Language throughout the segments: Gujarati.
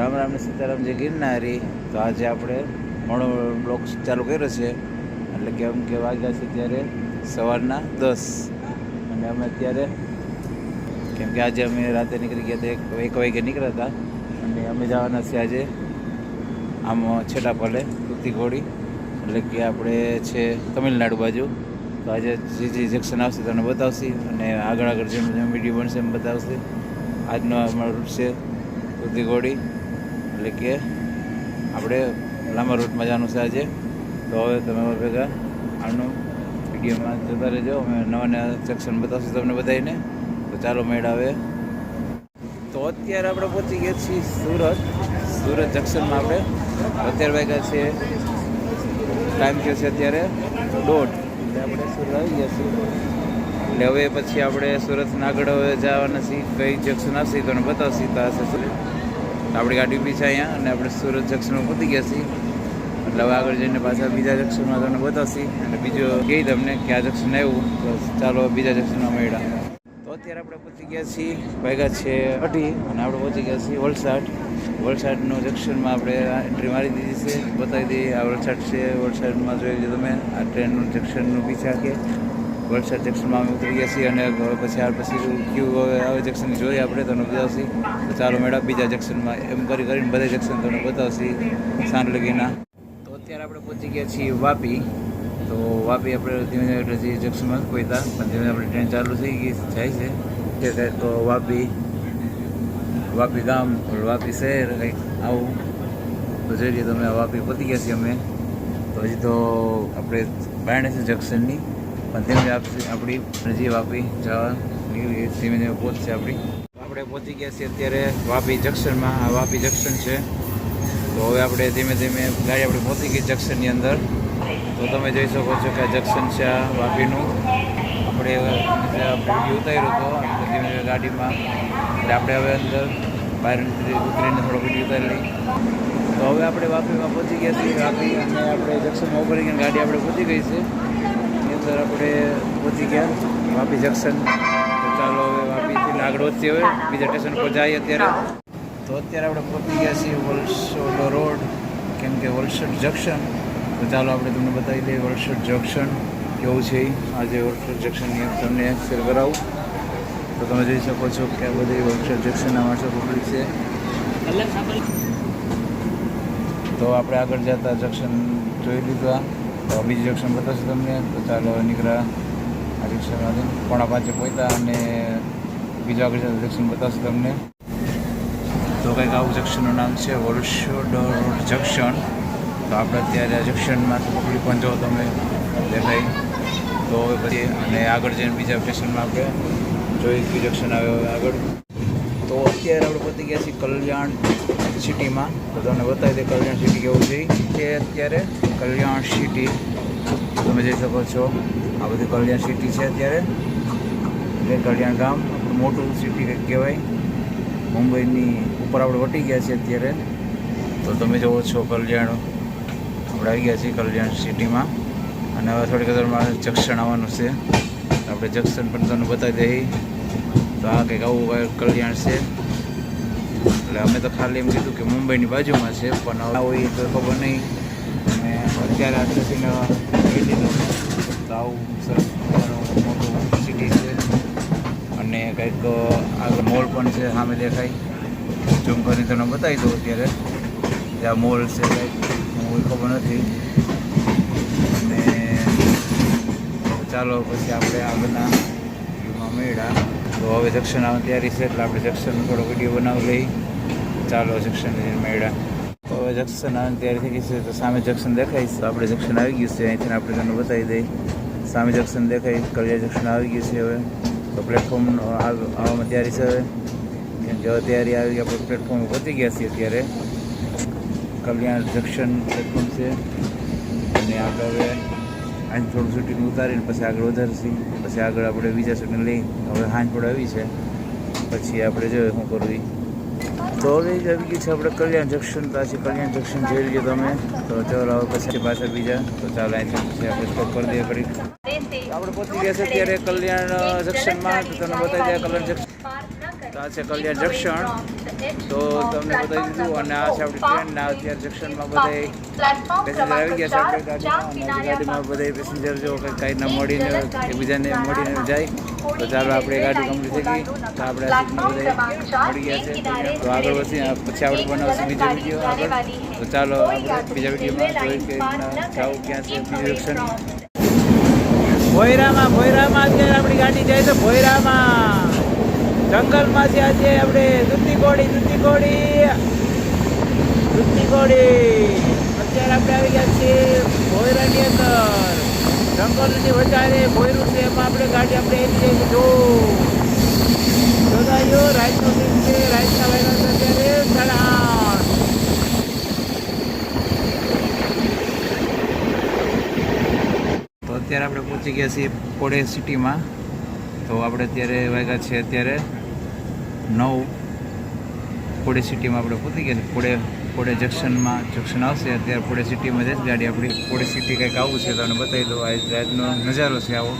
રામ રામ સીતારામ જે ગિરનારી, તો આજે આપણે મોડો બ્લોક ચાલુ કર્યો છે. એટલે કે એમ કે વાગ્યા છે ત્યારે સવારના દસ. અને અમે અત્યારે, કેમ કે આજે અમે રાતે નીકળી ગયા હતા, એક એક વાગે નીકળ્યા હતા. અને અમે જવાના છીએ આજે આમ છેટા પલે ઘોડી. એટલે કે આપણે છે તમિલનાડુ બાજુ. તો આજે જે જે જંક્શન આવશે તમને બતાવશે અને આગળ આગળ જેમ જેમ વીડિયો બનશે એમ બતાવશે. આજનો અમારો રૂટ છે ઘોડી. એટલે કે આપણે લાંબા રૂટમાં જવાનું છે આજે. તો હવે તમે ભેગા આનું વિડીયોમાં જતા રહેજો. અમે નવા નવા સેક્શન બતાવશું તમને બધાને તો ચાલો મેળ આવે તો અત્યારે આપણે પહોંચી ગયા છીએ સુરત. સુરત જંક્શનમાં આપણે. અત્યારે વાગ્યા છે ટાઈમ થયો છે અત્યારે દોઢ. એટલે આપણે સુરત આવી ગયા છીએ. એટલે હવે પછી આપણે સુરતના આગળ હવે જવાના છીએ. કઈ જંક્શન આવશે તો બતાવશે. તો હશે સુરત આપણી ગાડી બી છે અહીંયા અને આપણે સુરત જંક્શનમાં પહોંચી ગયા છીએ. એટલે હવે આગળ જઈને પાછા બીજા જંક્શનમાં તમને બતાવશી. અને બીજું કહી તમને કે આ જંક્શન આવ્યું. તો ચાલો બીજા જંક્શનમાં મળ્યા. તો અત્યારે આપણે પહોંચી ગયા છીએ. વાગ્યા છે અઢી અને આપણે પહોંચી ગયા છીએ વલસાડ. વલસાડનું જંક્શનમાં આપણે એન્ટ્રી મારી દીધી છે. બતાવી દઈએ આ વલસાડ છે. વલસાડમાં જોઈ લીધું તમે, આ ટ્રેનનું જંક્શનનું પીછા કે વલસાડ જંક્શનમાં અમે ઉતરી ગયા છીએ અને પછી આ પછી ક્યુ આવે જંક્શન જોઈએ આપણે તમને બતાવશી. તો ચાલો મેડમ, બીજા જંક્શનમાં એમ કરી કરીને બધા જંક્શન તમને બતાવશી. સાંજ લગીના. તો અત્યારે આપણે પહોંચી ગયા છીએ વાપી. તો વાપી આપણે ધીમે ધીમે એટલે જે જંક્શનમાં પહોંચ્યા પણ ધીમે આપણે ટ્રેન ચાલુ થઈ ગઈ, જાય છે. તો વાપી વાપી ગામ, વાપી શહેર કંઈક આવું. તો જોઈ લઈએ તમે વાપી પહોંચી ગયા છીએ અમે. તો હજી તો આપણે બાયણે છે જંક્શનની. પણ ધીમે આપણી હજી વાપી જવા નીકળી ગઈ ધીમે ધીમે પહોંચશે આપણી. આપણે પહોંચી ગયા છીએ અત્યારે વાપી જંકશનમાં. આ વાપી જંક્શન છે. તો હવે આપણે ધીમે ધીમે ગાડી આપણે પહોંચી ગઈ જંકશનની અંદર. તો તમે જોઈ શકો છો કે આ જંકશન છે આ વાપીનું. આપણે આપણે ઉતાર્યો હતો ધીમે ધીમે ગાડીમાં એટલે આપણે હવે અંદર બહાર ઉતરીને થોડો વીડિયો ઉતારી લઈ તો હવે આપણે વાપીમાં પહોંચી ગયા છીએ. વાપી અને આપણે જંકશનમાં ઉભરી ગાડી આપણે પહોંચી ગઈ છે. અંદર આપણે પહોંચી ગયા. વાપી જંકશન તો ચાલો હવે વાપીથી આગળ વધતી હવે બીજા સ્ટેશન પર જઈએ અત્યારે. તો અત્યારે આપણે પહોંચી ગયા છીએ વલસોડ રોડ, કેમ કે વલસોડ જંક્શન તો ચાલો આપણે તમને બતાવી દઈએ વલસડ જંક્શન કેવું છે. આજે વલસોડ જંકશનની તમને શેર કરાવું. તો તમે જોઈ શકો છો કે આ બધી વલસોડ જંકશનના માણસો પકડી છે. તો આપણે આગળ જતા જંક્શન જોઈ લીધા. તો બીજું જંક્શન બતાવશે તમને. તો ચાલો નીકળ્યા આ જંક્શનમાંથી પોણા પાંચે પહોંચતા અને બીજું આગળ જંક્શન બતાવશે તમને. તો કંઈક આવું જંક્શનનું નામ છે વલસોડ રોડ જંક્શન. તો આપણે અત્યારે આ જંક્શનમાંથી પકડી પણ જો તમે દેખાય. તો હવે પછી અને આગળ જઈને બીજા સ્ટેશનમાં આપણે જોઈ કયું જંક્શન આવ્યો આગળ. તો અત્યારે આપણે પહોંચી ગયા છીએ કલ્યાણ સિટીમાં. તો તમને બતાવી દે કલ્યાણ સિટી કેવું છે. કે અત્યારે કલ્યાણ સિટી, તમે જઈ શકો છો, આ બધી કલ્યાણ સિટી છે અત્યારે. એટલે કલ્યાણ ગામ મોટું સિટી કહેવાય. મુંબઈની ઉપર આપણે વટી ગયા છીએ અત્યારે. તો તમે જુઓ છો કલ્યાણ. આપણે આવી ગયા છીએ કલ્યાણ સિટીમાં. અને હવે થોડીક વારમાં જંક્શન આવવાનું છે. આપણે જંક્શન પણ તમને બતાવી દઈએ. તો આ કંઈક આવું કલ્યાણ છે. એટલે અમે તો ખાલી એમ કીધું કે મુંબઈની બાજુમાં છે, પણ આવું તો ખબર નહીં. અને અત્યારે આ સિટીને તો આવું સરસ મોટું સિટી છે. અને કંઈક આગળ મોલ પણ છે, સામે દેખાય. ઝૂમ કરીને તમને બતાવી દઉં અત્યારે. આ મોલ છે કંઈક, હું ખબર નથી. અને ચાલો પછી આપણે આગળના વ્યૂમાં તો હવે જંક્શન આવવાની તૈયારી છે, એટલે આપણે જંક્શન થોડો વીડિયો બનાવી લઈ. ચાલો જંક્શન મેળા તો હવે જંક્શન આવવાની તૈયારી થઈ ગઈ છે, તો સામે જંક્શન દેખાય તો આપણે જંક્શન આવી ગયું છે, અહીંથી આપણે તમને બતાવી દઈએ સામે જંક્શન દેખાય કલિયા જંક્શન આવી ગયું છે હવે. તો પ્લેટફોર્મ આવવામાં તૈયારી છે હવે. કેમ કે હવે તૈયારી આવી આપણે પ્લેટફોર્મ પહોંચી ગયા છીએ અત્યારે. કલ્યાણ જંક્શન પ્લેટફોર્મ છે. અને આપણે હવે અહીં થોડું શૂટિંગ ઉતારીને પછી આગળ વધારશી. પછી આગળ આપણે બીજા શૂટિંગ લઈ. હવે હાંજ આવી છે. પછી આપણે જોઈએ શું કરવું તો હવે આવી ગયું છે આપણે કલ્યાણ જંકશન. પાછી કલ્યાણ જંક્શન જોઈ લીધું તમે. તો ચાલો હવે પછી પાછળ બીજા. તો ચાલો અહીંથી પછી આપણે સ્ટોપ કરી દઈએ કરી આપણે પહોંચી ગયા છે અત્યારે કલ્યાણ જંકશનમાં. તો તમને બતાવી દઈએ કલ્યાણ જંકશન. તો આ છે કલ્યાણ જંક્શન. તો તમને બતાવી દીધું અને આ છે આપણી ટ્રેન ના અત્યારે જંક્શનમાં બધા પેસેન્જર આવી ગયા છે આપણી ગાડીમાં અને ગાડીમાં બધા પેસેન્જર જો કંઈ કાંઈ ના મળીને એકબીજાને મળીને જાય. તો ચાલો આપણે ગાડી કમ્પ્લીટ થઈ ગઈ. તો આપણે આ સીટમાં બધા મળી ગયા છે. તો આગળ વધી પછી આપણે બનાવશું બીજો વીડિયો આગળ. તો ચાલો આપણે બીજા વિડીયોમાં જોઈ કે રીતના જાવું ક્યાં છે બીજું જંક્શન ભોયરામાં ભોયરામાં અત્યારે આપણી ગાડી જાય છે ભોયરામાં. જંગલમાં છે આજે આપણે દૂધી કોડી દૂધી કોડી દૂધી કોડી અત્યારે આપણે આવી ગયા છીએ ભોયરાની અંદર. જંગલની વધારે ભોયરું છે, એમાં આપણે ગાડી આપણે એની જઈને જો જોતા રાતનો સીન છે રાઈટના છે અત્યારે. સાડા અત્યારે આપણે પહોંચી ગયા છીએ કોડે સિટીમાં. તો આપણે અત્યારે વાગ્યા છે અત્યારે નવ પોડે સિટીમાં આપણે પહોંચી ગયા પોડે પોડે જંક્શનમાં જંક્શન આવશે, અત્યારે પોડે સિટીમાં જઈશ ગાડી આપણી. પોડે સિટી કંઈક આવું છે તમને બતાવી દઉં. આ રાતનો નજારો છે આવો.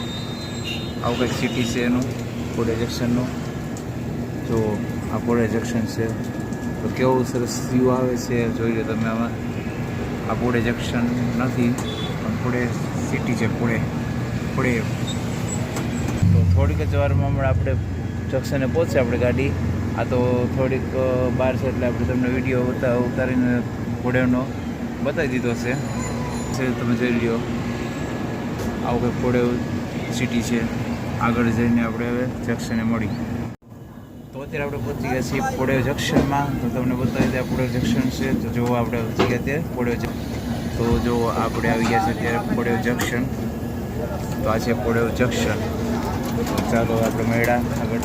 આવું કંઈક સિટી છે એનું, પોડે જંક્શનનું. જો, આ પોડે જંક્શન છે. તો કેવું સરસ વ્યૂ આવે છે. જોઈ લો તમે આમાં. આ પોડે જંક્શન નથી, પણ પોડે સિટી છે પુણે પોડે. તો થોડીક જ વારમાં હમણાં આપણે જંક્શને પહોંચશે આપણે ગાડી. આ તો થોડીક બહાર છે એટલે આપણે તમને વીડિયો ઉતા, ઉતારીને પુણેનો બતાવી દીધો છે. તમે જોઈ લ્યો. આવું કંઈક પુણે સિટી છે. આગળ જઈને આપણે હવે જંકશને મળી. તો અત્યારે આપણે પહોંચી ગયા છીએ પોડે જંક્શનમાં. તો તમને બતાવી દે પોડે જંક્શન છે. તો જો આપણે પહોંચી ગયા ત્યારે પોડે તો જો આપણે આવી ગયા છે અત્યારે પોડેવ જંક્શન. તો આ છે પોડેવ જંક્શન. ચાલો આપણે મેળા આગળ.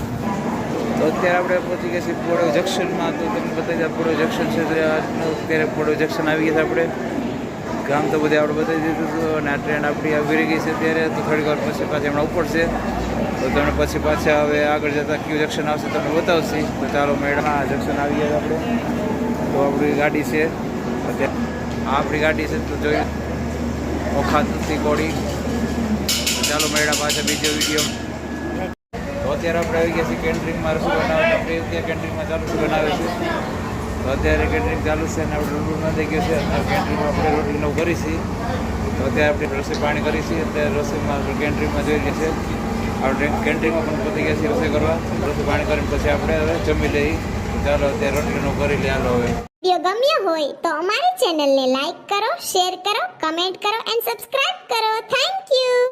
તો અત્યારે આપણે પહોંચી ગયા છીએ પોળો જંક્શનમાં. તો તમને બતાવી પોડેવ જંક્શન છે અત્યારે પોળો જંક્શન આવી ગયા છે આપણે. ગામ તો બધે આપણે બતાવી દીધું હતું અને આ ટ્રેન આપણી આવી ગઈ છે અત્યારે. તો થોડીક વાર પછી પાછી હમણાં ઉપડશે તો તમને પછી પાછા હવે આગળ જતાં કયું જંક્શન આવશે તમને બતાવશે. તો ચાલો મેડમ આ જંક્શન આવી ગયા આપણે. તો આપણી ગાડી છે. અત્યારે આપણી ગાડી છે તો જોઈ ઓખાતથી કોડી ચાલો મેળા પાછા બીજો વીડિયો. અત્યારે આપણે આવી ગયા છીએ કેન્ટરિંગમાં રસોઈ બનાવવા આપણે અત્યારે કેન્ટરિંગમાં ચાલુ છે બનાવે છે? તો અત્યારે કેન્ટરિંગ ચાલુ છે અને આપણે રોટલું થઈ ગયું છે. અત્યારે કેન્ટરિંગમાં આપણે રોટલીનું કરી છીએ. તો અત્યારે આપણે રસોઈ પાણી કરી છીએ. અત્યારે રસોઈમાં આપણે કેન્ટરિંગમાં જોઈ લઈએ છીએ આપણે કેન્ટરિંગમાં પણ પતી ગયા છીએ રસોઈ કરવા. રસોઈ પાણી કરીને પછી આપણે હવે જમી લઈએ. ચાલો અત્યારે રોટલીનું કરી લઈએ. હાલો હવે. વીડિયો ગમ્યો હોય તો અમારી ચેનલને લાઈક કરો, શેર કરો, કમેન્ટ કરો, એન્ડ સબસ્ક્રાઇબ કરો. Thank you